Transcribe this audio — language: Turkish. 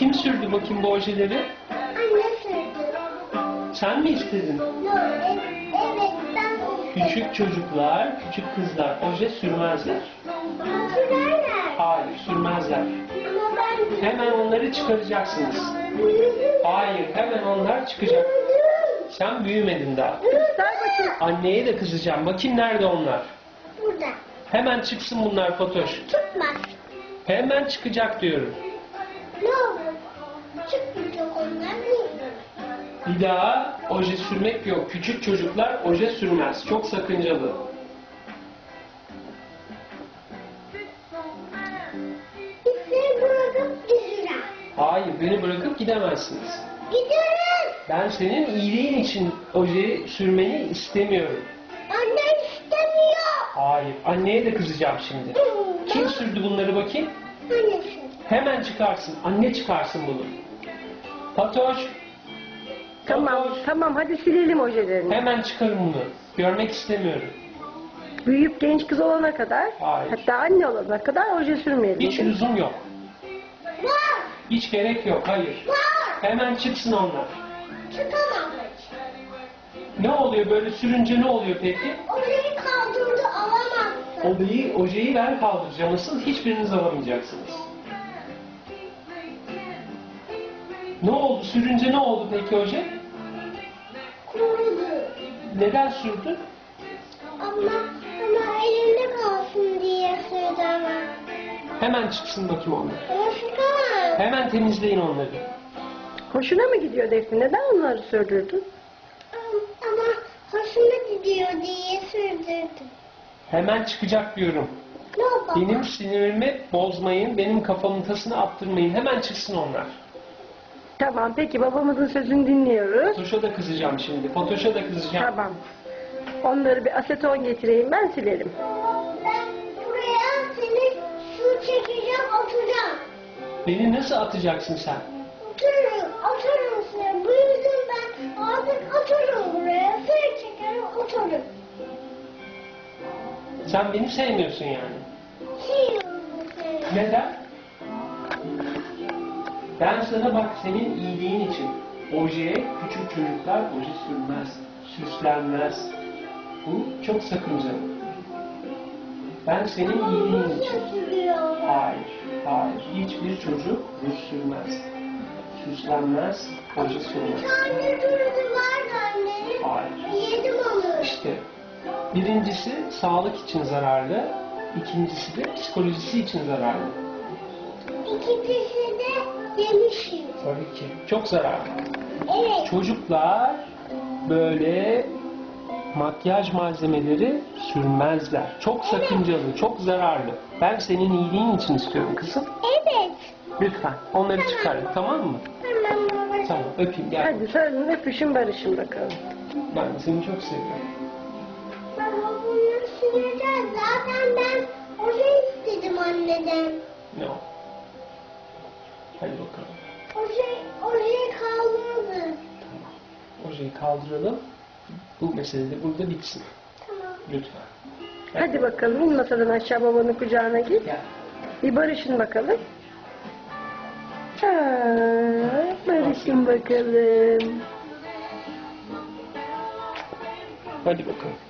Kim sürdü bakayım bu ojeleri? Anne sürdü. Sen mi istedin? Yok, evet, evet ben Küçük çocuklar, küçük kızlar oje sürmezler. Sürerler. Hayır, sürmezler. Ama ben Hemen onları çıkaracaksınız. büyüdüm. Hayır, hemen onlar çıkacak. Büyüdüm. Sen büyümedin daha. Göster bakayım. Anneye de kızacağım. Bakayım nerede onlar? Burada. Hemen çıksın bunlar Fatoş. Çıkmaz. Hemen çıkacak diyorum. Ne olur? Çıkmayacak onlar büyüdüm. Bir daha oje sürmek yok. Küçük çocuklar oje sürmez. Çok sakıncalı. Seni bırakıp gidiyorum. Hayır, beni bırakıp gidemezsiniz. Gidiyorum. Ben senin iyiliğin için ojeyi sürmeni istemiyorum. Anne istemiyor. Hayır, anneye de kızacağım şimdi. Kim sürdü bunları bakayım? Annesi. Hemen çıkarsın. Anne çıkarsın bunu. Fatoş. Tamam, Fatoş. tamam hadi silelim ojelerini. Hemen çıkarın bunu. Görmek istemiyorum. Büyüyüp genç kız olana kadar, Hayır. hatta anne olana kadar oje sürmeyelim. Hiç lüzum yok. Var. Hiç gerek yok. Hayır. Var. Hemen çıksın onlar. Çıkamam. Ne oluyor böyle sürünce ne oluyor peki? Alamazsın. Ojeyi, ben kaldıracağım. Asıl hiçbiriniz alamayacaksınız. Ne oldu? Sürünce ne oldu peki oje? Kurudu. Neden sürdün? Ama, ama elinde kalsın diye sürdü ama. Hemen çıksın bakayım onlar. Ama çıkamam. Hemen temizleyin onları. Hoşuna mı gidiyor Defne? Neden onları sürdürdün? Ama hoşuma gidiyor diye sürdürdüm. Hemen çıkacak diyorum. Benim sinirimi bozmayın, benim kafamın tasını attırmayın. Hemen çıksın onlar. Tamam peki babamızın sözünü dinliyoruz. Fatoş'a da kızacağım şimdi. Fatoş'a da kızacağım. Tamam. Onları bir aseton getireyim ben silerim. Ben buraya seni su çekeceğim atacağım. Beni nasıl atacaksın sen? Sen beni sevmiyorsun yani. Neden? Ben sana bak senin iyiliğin için ojeye küçük çocuklar oje sürmez, süslenmez. Bu çok sakıncalı. Ben senin iyiliğin için. Hayır, hayır. Hiçbir çocuk ruj sürmez. Süslenmez, oje Bir sürmez. tane durudu vardı anne. Hayır. Yedim onu. İşte birincisi sağlık için zararlı, ikincisi de psikolojisi için zararlı. İkincisi de yemişim. Tabii ki. Çok zararlı. Evet. Çocuklar böyle makyaj malzemeleri sürmezler. Çok sakıncalı, çok zararlı. Ben senin iyiliğin için istiyorum kızım. Evet. Lütfen onları çıkar tamam mı? Tamam baba. Tamam öpeyim gel. Hadi sarılın öpüşün barışın bakalım. Ben seni çok seviyorum. No. Hadi bakalım. Orayı, orayı kaldırdı. Tamam. Ojeyi kaldıralım. Bu mesele de burada bitsin. Tamam. Lütfen. Hadi bakalım in masadan aşağı babanın kucağına git. Gel. Bir barışın bakalım. Aa, barışın bakalım. Hadi bakalım.